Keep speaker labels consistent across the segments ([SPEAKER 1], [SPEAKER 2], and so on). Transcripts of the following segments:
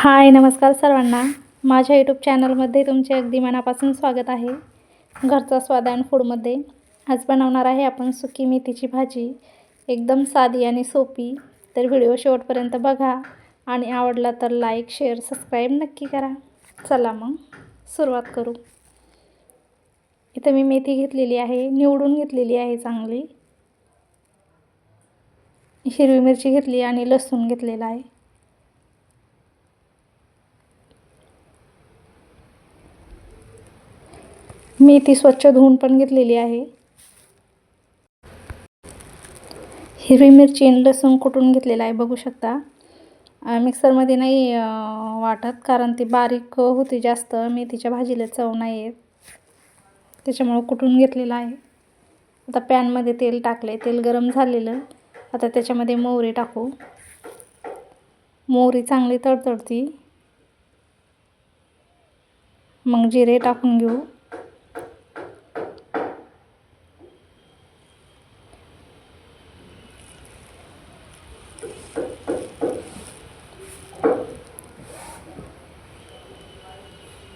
[SPEAKER 1] हाय नमस्कार सर्वांना. माझ्या यूट्यूब चॅनलमध्ये तुमचे अगदी मनापासून स्वागत आहे. घरचा स्वाद अँड फूडमध्ये आज बनवणार आहे आपण सुकी मेथीची भाजी. एकदम साधी आणि सोपी. तर व्हिडिओ शेवटपर्यंत बघा. आणि आवडला तर लाईक शेअर सबस्क्राईब नक्की करा. चला मग सुरुवात करू. इथं मी मेथी घेतलेली आहे. निवडून घेतलेली आहे चांगली. हिरवी मिरची घेतली आणि लसूण घेतलेला आहे. मी ती स्वच्छ धुवून पण घेतलेली आहे. हिरवी मिरची आणि लसूण कुटून घेतलेला आहे बघू शकता. मिक्सरमध्ये नाही वाटत कारण ती बारीक होती जास्त. मेथीच्या भाजीला चव नाही येत त्याच्यामुळं कुटून घेतलेलं आहे. आता पॅनमध्ये तेल टाकले तेल गरम झालेलं. आता त्याच्यामध्ये मोहरी टाकू. मोहरी चांगली तडतडती. मग जिरे टाकून घेऊ.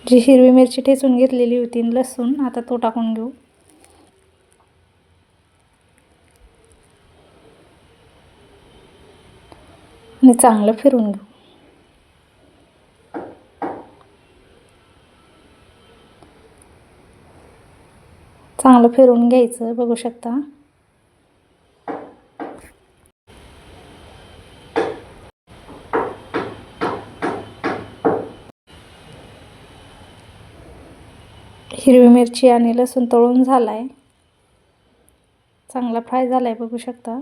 [SPEAKER 1] जी हिरवी मिरची ठेचून घेतलेली होती लसूण आता तो टाकून घेऊ. आणि चांगलं फिरून घेऊ. चांगलं फिरून घ्यायचं बघू शकता. हिरवी मिरची आणि लसूण तळून झाला आहे चांगला फ्राय झाला आहे बघू शकता.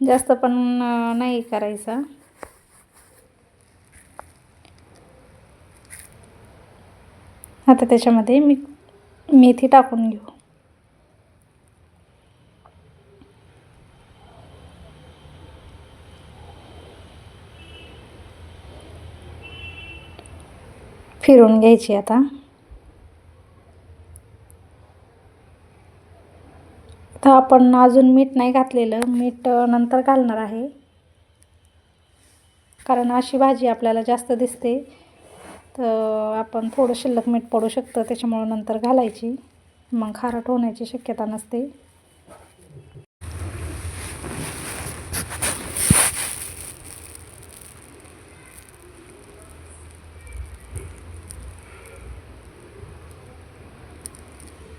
[SPEAKER 1] जास्त पण नाही करायचा. आता त्याच्यामध्ये मी मेथी टाकून घेऊ. फिरून घ्यायची आता. तर आपण अजून मीठ नाही घातलेलं. मीठ नंतर घालणार आहे. कारण अशी भाजी आपल्याला जास्त दिसते. तर आपण थोडं शिल्लक मीठ पडू शकतं. त्याच्यामुळं नंतर घालायची. मग खारट होण्याची शक्यता नसते.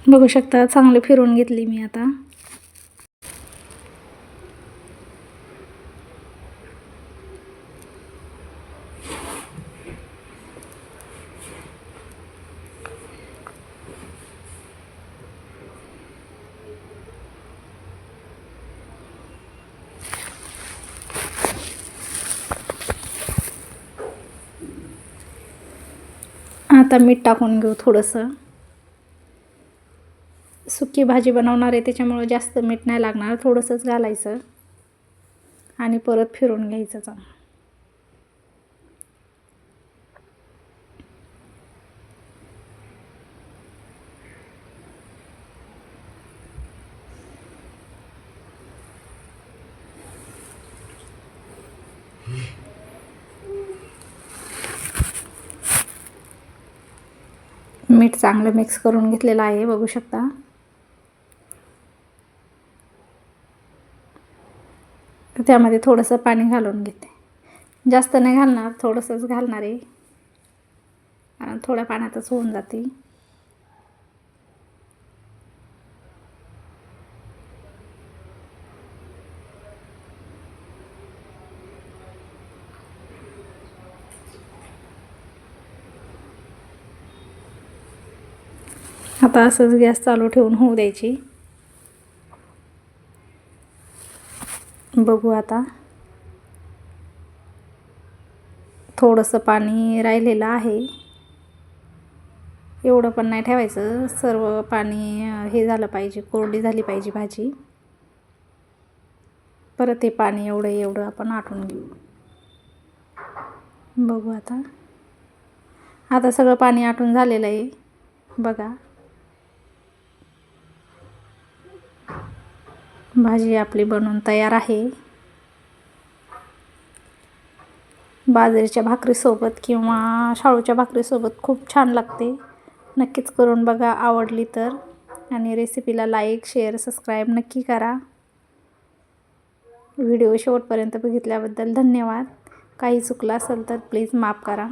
[SPEAKER 1] बघू शकता चांगली फिरून घेतली मी आता. आता मीठ टाकून घेऊ थोडंसं. सुकी भाजी बनवणार आहे त्याच्यामुळं जास्त मीठ नाही लागणार थोडंसंच घालायचं. आणि परत फिरून घ्यायचं चांगलं. मीठ चांगलं मिक्स करून घेतलेलं आहे बघू शकता. त्यामध्ये थोडंसं पाणी घालून घेते. जास्त नाही घालणार थोडंसंच घालणार आहे. थोड्या पाण्यातच होऊन जाते. आता असंच गॅस चालू ठेवून होऊ द्यायची. बघू आता. थोडंसं पाणी राहिलेलं आहे. एवढं पण नाही ठेवायचं. सर्व पाणी हे झालं पाहिजे कोरडी झाली पाहिजे भाजी. परत हे पाणी एवढं एवढं आपण आटून घेऊ. बघू आता. आता सगळं पाणी आटून झालेलं आहे. बघा. भाजी आपली बनवून तयार आहे. बाजरीच्या भाकरीसोबत किंवा शाळूच्या भाकरीसोबत खूप छान लागते. नक्कीच करून बघा आवडली तर. आणि रेसिपीला लाईक शेअर सबस्क्राईब नक्की करा. व्हिडिओ शेवटपर्यंत बघितल्याबद्दल धन्यवाद. काही चुकलं असेल तर प्लीज माफ करा.